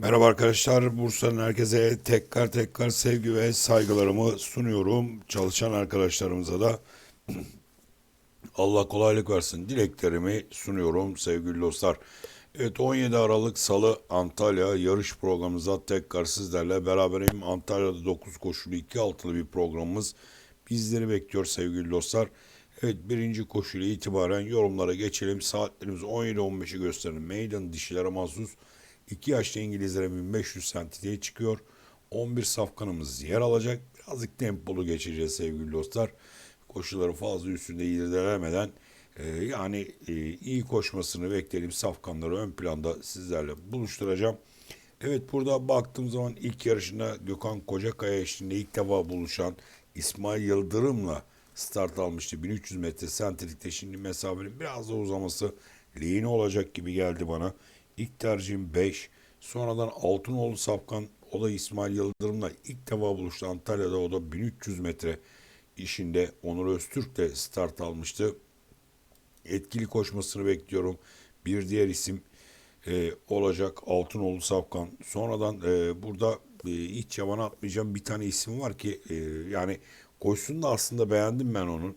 Merhaba arkadaşlar. Bursa'nın herkese tekrar tekrar sevgi ve saygılarımı sunuyorum. Çalışan arkadaşlarımıza da Allah kolaylık versin dileklerimi sunuyorum sevgili dostlar. Evet 17 Aralık Salı Antalya yarış programımıza tekrar sizlerle beraberim. Antalya'da 9 koşulu 2 altılı bir programımız bizleri bekliyor sevgili dostlar. Evet birinci koşuyla itibaren yorumlara geçelim. Saatlerimiz 17-15'i gösterin. Meydan dişilere mahsus 2 yaşlı İngilizlere 1500 santiliye çıkıyor. 11 safkanımız yer alacak. Birazcık tempolu geçeceğiz sevgili dostlar. Koşuları fazla üstünde irdelemeden e, yani e, iyi koşmasını bekleyelim safkanları ön planda sizlerle buluşturacağım. Evet burada baktığım zaman ilk yarışında Gökhan Kocakaya eşliğinde ilk defa buluşan İsmail Yıldırım'la start almıştı. 1300 metre sentetikte şimdi mesafenin biraz da uzaması lehine olacak gibi geldi bana. İlk tercihim 5. Sonradan Altınoğlu Safkan o da İsmail Yıldırım'la ilk defa buluştu Antalya'da o da 1300 metre işinde Onur Öztürk de start almıştı. Etkili koşmasını bekliyorum. Bir diğer isim e, olacak Altınoğlu Safkan. Sonradan e, burada e, hiç yabana atmayacağım bir tane isim var ki e, yani koşusunu da aslında beğendim ben onun.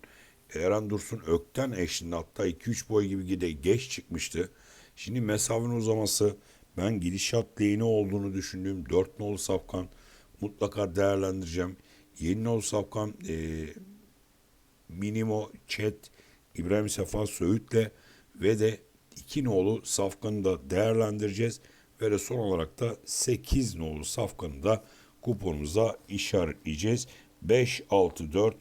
Eren Dursun Ökten eşliğinde hatta 2-3 boy gibi gide geç çıkmıştı. Şimdi mesafenin uzaması ben gidişat lehine olduğunu düşündüğüm 4 nolu safkan mutlaka değerlendireceğim. 7 nolu safkan e, Minimo, Chet, İbrahim Sefa Söğüt'le ve de 2 nolu safkanı da değerlendireceğiz. Ve de son olarak da 8 nolu safkanı da kuponumuza işaretleyeceğiz. 5, 6, 4,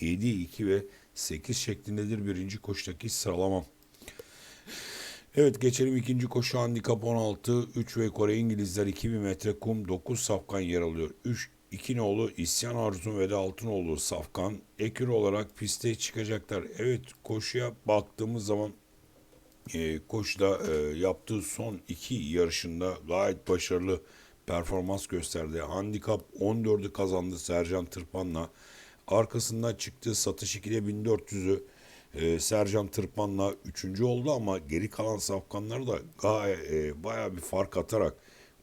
7, 2 ve 8 şeklindedir birinci koştaki sıralamam. Evet geçelim ikinci koşu handikap 16. 3 ve Kore İngilizler 2000 metre kum 9 safkan yer alıyor. 3 İki nolu İsyan Arzum ve de Altınoğlu Safkan ekür olarak piste çıkacaklar. Evet koşuya baktığımız zaman e, koşuda e, yaptığı son iki yarışında gayet başarılı performans gösterdi. Handikap 14'ü kazandı Sercan Tırpan'la. Arkasından çıktığı satış 2'de 1400'ü e, Sercan Tırpan'la 3. oldu ama geri kalan safkanları da gayet e, bayağı bir fark atarak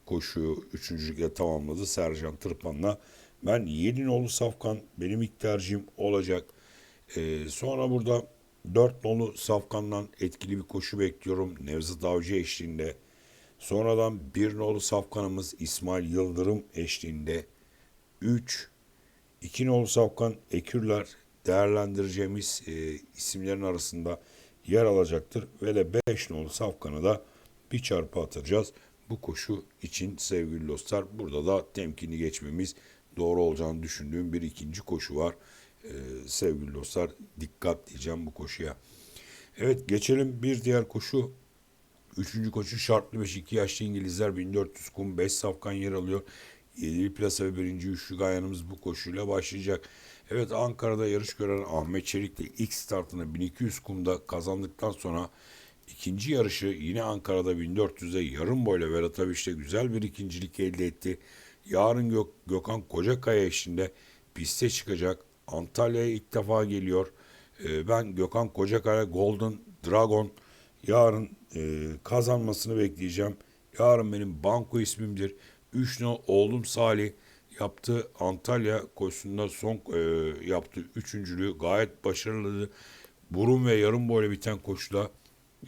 koşuyu üçüncülükle tamamladı Sercan Tırpan'la. Ben 7 nolu Safkan benim ilk tercihim olacak. Ee, sonra burada 4 nolu Safkan'dan etkili bir koşu bekliyorum Nevzat Avcı eşliğinde. Sonradan 1 nolu Safkan'ımız İsmail Yıldırım eşliğinde. 3 2 nolu Safkan Ekürler değerlendireceğimiz e, isimlerin arasında yer alacaktır. Ve de 5 nolu Safkan'ı da bir çarpı atacağız bu koşu için sevgili dostlar. Burada da temkinli geçmemiz doğru olacağını düşündüğüm bir ikinci koşu var. Ee, sevgili dostlar dikkat diyeceğim bu koşuya. Evet geçelim bir diğer koşu. Üçüncü koşu şartlı 5 2 yaşlı İngilizler 1400 kum 5 safkan yer alıyor. 7 plasa ve birinci üçlü gayanımız bu koşuyla başlayacak. Evet Ankara'da yarış gören Ahmet Çelik de ilk startını 1200 kumda kazandıktan sonra İkinci yarışı yine Ankara'da 1400'de yarım boyla Vedat Aviş'te güzel bir ikincilik elde etti. Yarın Gök Gökhan Kocakaya eşliğinde piste çıkacak. Antalya'ya ilk defa geliyor. Ee, ben Gökhan Kocakaya Golden Dragon yarın e, kazanmasını bekleyeceğim. Yarın benim banko ismimdir. 3 no oğlum Salih yaptığı Antalya koşusunda son e, yaptığı üçüncülüğü gayet başarılıydı. Burun ve yarım boyla biten koşuda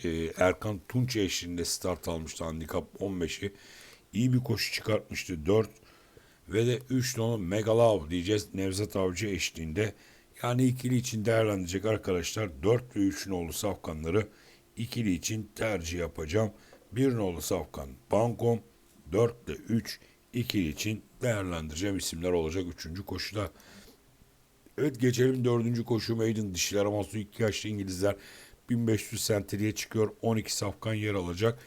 e, Erkan Tunç eşliğinde start almıştı handikap 15'i. İyi bir koşu çıkartmıştı 4 ve de 3 nolu Megalav diyeceğiz Nevzat Avcı eşliğinde. Yani ikili için değerlendirecek arkadaşlar 4 ve 3 nolu safkanları ikili için tercih yapacağım. 1 nolu safkan Bankom 4 ile 3 ikili için değerlendireceğim isimler olacak 3. koşuda. Evet geçelim 4. koşu Maiden dişiler ama 2 yaşlı İngilizler 1500 senteriye çıkıyor. 12 safkan yer alacak.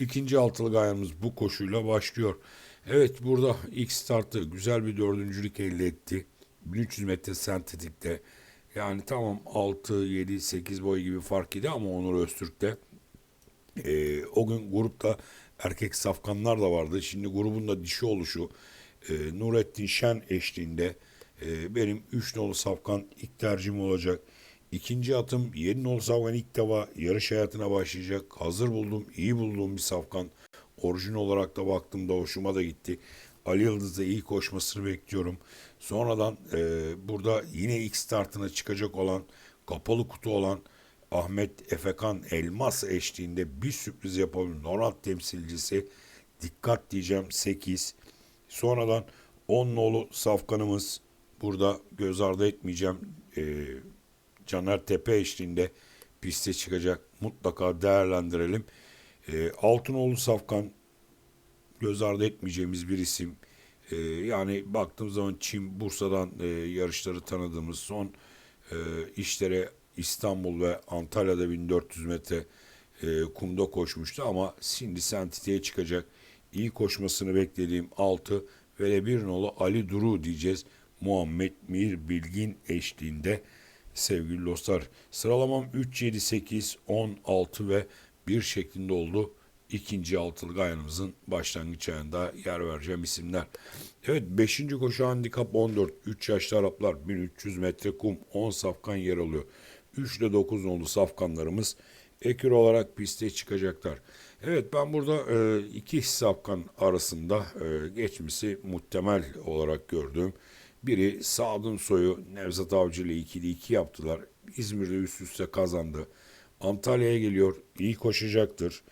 İkinci altılı gayamız bu koşuyla başlıyor. Evet burada ilk startı güzel bir dördüncülük elde etti. 1300 metre sentetikte. Yani tamam 6, 7, 8 boy gibi fark idi ama Onur Öztürk'te. Ee, o gün grupta erkek safkanlar da vardı. Şimdi grubun da dişi oluşu e, Nurettin Şen eşliğinde e, benim 3 nolu safkan ilk tercihim olacak. İkinci atım yeni nolu safkan ilk defa yarış hayatına başlayacak. Hazır buldum, iyi bulduğum bir safkan. Orijin olarak da baktığımda hoşuma da gitti. Ali Yıldız'da iyi koşmasını bekliyorum. Sonradan e, burada yine ilk startına çıkacak olan kapalı kutu olan Ahmet Efekan Elmas eşliğinde bir sürpriz yapabilir. Norant temsilcisi dikkat diyeceğim 8. Sonradan 10 nolu safkanımız burada göz ardı etmeyeceğim. E, Caner Tepe eşliğinde piste çıkacak. Mutlaka değerlendirelim. E, Altınoğlu Safkan göz ardı etmeyeceğimiz bir isim. E, yani baktığım zaman Çin, Bursa'dan e, yarışları tanıdığımız son e, işlere İstanbul ve Antalya'da 1400 metre e, kumda koşmuştu ama şimdi Sentite'ye çıkacak. İyi koşmasını beklediğim 6 ve bir nolu Ali Duru diyeceğiz. Muhammed Mir Bilgin eşliğinde sevgili dostlar. Sıralamam 3, 7, 8, 10, 6 ve 1 şeklinde oldu. İkinci altılı ayağımızın başlangıç ayında yer vereceğim isimler. Evet 5. koşu handikap 14. 3 yaşlı Araplar 1300 metre kum 10 safkan yer alıyor. 3 ile 9 nolu safkanlarımız ekür olarak piste çıkacaklar. Evet ben burada e, iki safkan arasında e, geçmesi muhtemel olarak gördüğüm biri Sadun Soy'u Nevzat Avcı ile 2'de 2 yaptılar. İzmir'de üst üste kazandı. Antalya'ya geliyor. iyi koşacaktır.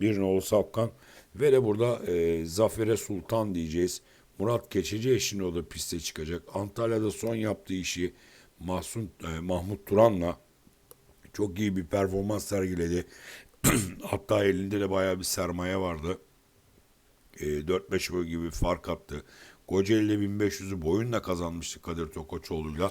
Bir nolu Safkan. Ve de burada e, Zafer'e Sultan diyeceğiz. Murat Keçeci eşliğinde o da piste çıkacak. Antalya'da son yaptığı işi Mahsun, e, Mahmut Turan'la çok iyi bir performans sergiledi. Hatta elinde de bayağı bir sermaye vardı. E, 4-5 boy gibi fark attı. Kocaeli'de 1500'ü boyunla kazanmıştı Kadir Tokoçoğlu'yla.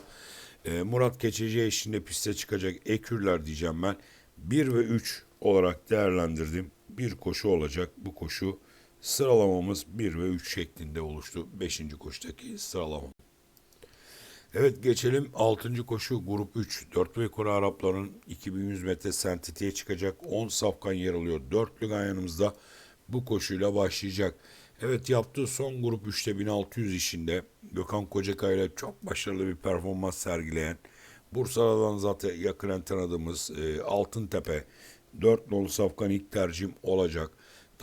E, Murat Keçeci eşliğinde piste çıkacak ekürler diyeceğim ben. 1 ve 3 olarak değerlendirdim. Bir koşu olacak. Bu koşu sıralamamız 1 ve 3 şeklinde oluştu. 5. koşudaki sıralama. Evet geçelim 6. koşu grup 3. 4 ve Kore Arapların 2100 metre sentitiğe çıkacak 10 safkan yer alıyor. Dörtlü yanımızda bu koşuyla başlayacak. Evet yaptığı son grup 3'te 1600 işinde Gökhan Kocakay ile çok başarılı bir performans sergileyen Bursa'dan zaten yakinen tanıdığımız e, Altıntepe 4 nolu safkan ilk tercihim olacak.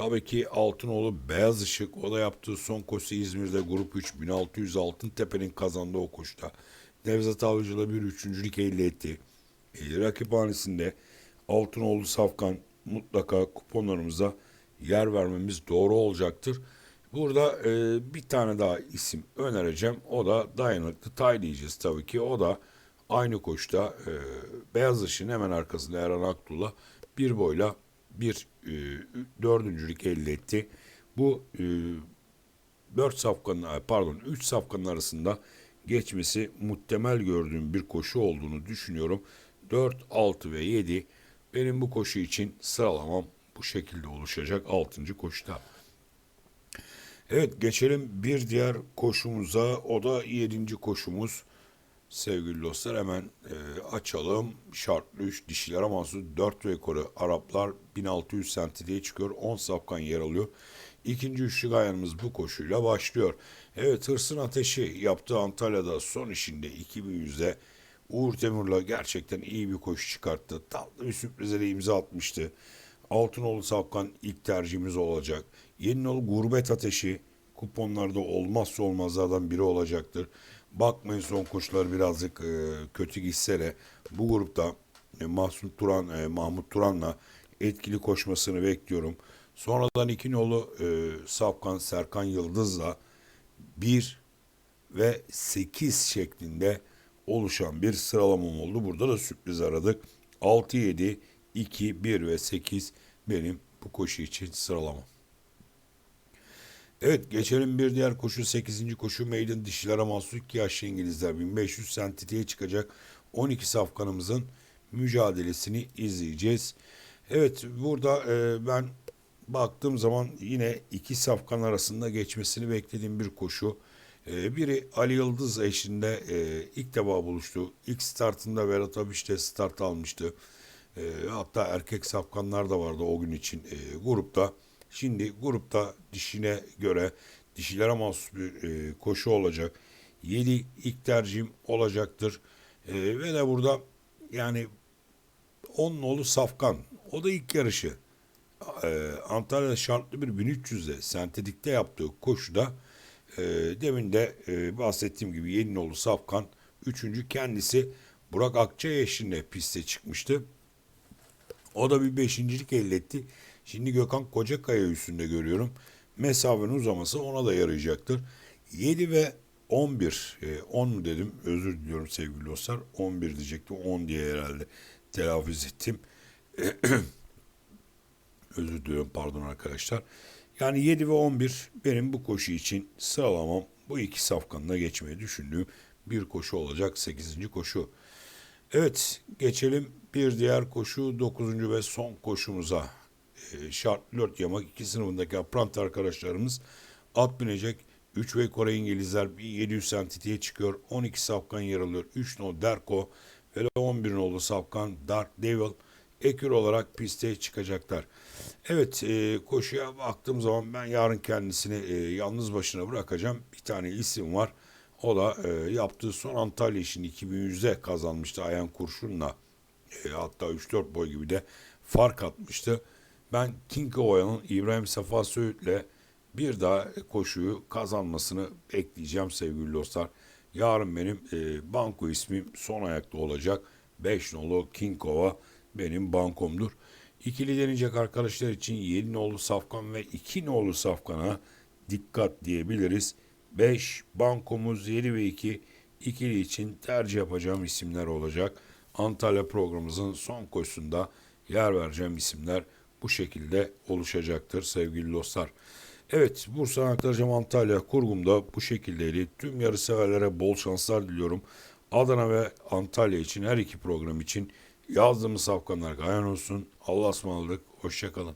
Tabii ki Altınoğlu Beyaz Işık o da yaptığı son koşu İzmir'de grup 3 1600 Altıntepe'nin kazandığı o koşuda. Nevzat Avcı'la bir üçüncülük elde etti. E, rakiphanesinde Altınoğlu Safkan mutlaka kuponlarımıza yer vermemiz doğru olacaktır. Burada e, bir tane daha isim önereceğim. O da dayanıklı Tay diyeceğiz tabii ki. O da aynı koşta e, Beyaz Işık'ın hemen arkasında Erhan Aktuğ'la bir boyla bir e, dördüncülük elde etti. Bu e, dört safkanın pardon üç safkanın arasında geçmesi muhtemel gördüğüm bir koşu olduğunu düşünüyorum. 4, 6 ve 7 benim bu koşu için sıralamam bu şekilde oluşacak 6. koşuda. Evet geçelim bir diğer koşumuza. O da 7. koşumuz. Sevgili dostlar hemen e, açalım. Şartlı 3 dişilere mahsus 4 rekoru Araplar 1600 sentiliğe çıkıyor. 10 safkan yer alıyor. İkinci üçlü gayanımız bu koşuyla başlıyor. Evet Hırsın Ateşi yaptığı Antalya'da son işinde 2100'de Uğur Temur'la gerçekten iyi bir koşu çıkarttı. Tatlı bir sürprize de imza atmıştı. Altınoğlu Safkan ilk tercihimiz olacak. Yeninoğlu Gurbet Ateşi kuponlarda olmazsa olmazlardan biri olacaktır. Bakmayın son koşular birazcık e, kötü gitse de bu grupta e, Mahmut Turan e, Mahmut Turan'la etkili koşmasını bekliyorum. Sonradan iki nolu e, Safkan Serkan Yıldız'la 1 ve 8 şeklinde oluşan bir sıralamam oldu. Burada da sürpriz aradık. 6, 7, 2, 1 ve 8 benim bu koşu için sıralamam. Evet geçelim bir diğer koşu 8. koşu Maiden dişilere mahsus 2 yaşlı İngilizler 1500 sentitiye çıkacak 12 safkanımızın mücadelesini izleyeceğiz. Evet burada e, ben baktığım zaman yine iki safkan arasında geçmesini beklediğim bir koşu. E, biri Ali Yıldız eşinde e, ilk defa buluştu. İlk startında Berat Abiş de start almıştı. E, hatta erkek safkanlar da vardı o gün için e, grupta. Şimdi grupta dişine göre dişilere mahsus bir e, koşu olacak. 7 ilk tercihim olacaktır. E, ve de burada yani 10 nolu Safkan. O da ilk yarışı. e, Antalya'da şartlı bir 1300'de sentetikte yaptığı koşuda e, demin de e, bahsettiğim gibi Yeninoğlu Safkan üçüncü kendisi Burak Akçay eşliğinde piste çıkmıştı. O da bir beşincilik elde etti. Şimdi Gökhan Kocakaya üstünde görüyorum. Mesafenin uzaması ona da yarayacaktır. 7 ve 11. E, 10 mu dedim? Özür diliyorum sevgili dostlar. 11 diyecektim. 10 diye herhalde telaffuz ettim. Özür diliyorum pardon arkadaşlar. Yani 7 ve 11 benim bu koşu için sıralamam bu iki safkanla geçmeyi düşündüğüm bir koşu olacak. 8. koşu. Evet geçelim bir diğer koşu 9. ve son koşumuza. E, şartlı 4 yamak 2 sınıfındaki aprant arkadaşlarımız at binecek. 3 ve Kore İngilizler 1700 sentitiye çıkıyor. 12 safkan yer alıyor. 3 no Derko ve 11 nolu safkan Dark Devil ekür olarak piste çıkacaklar. Evet e, koşuya baktığım zaman ben yarın kendisini e, yalnız başına bırakacağım. Bir tane isim var. O da e, yaptığı son Antalya işini 2100'de kazanmıştı Ayan Kurşun'la. E, hatta 3-4 boy gibi de fark atmıştı. Ben King Ova'nın İbrahim Safa Söğüt'le bir daha koşuyu kazanmasını bekleyeceğim sevgili dostlar. Yarın benim e, banko ismim son ayakta olacak. 5 nolu King Ova benim bankomdur. İkili deneyecek arkadaşlar için 7 nolu Safkan ve 2 nolu Safkan'a dikkat diyebiliriz. 5 bankomuz 7 ve 2 ikili için tercih yapacağım isimler olacak. Antalya programımızın son koşusunda yer vereceğim isimler bu şekilde oluşacaktır sevgili dostlar. Evet Bursa aktaracağım Antalya kurgumda bu şekildeydi. Tüm yarı severlere bol şanslar diliyorum. Adana ve Antalya için her iki program için yazdığımız safkanlar gayan olsun. Allah'a ısmarladık. Hoşçakalın.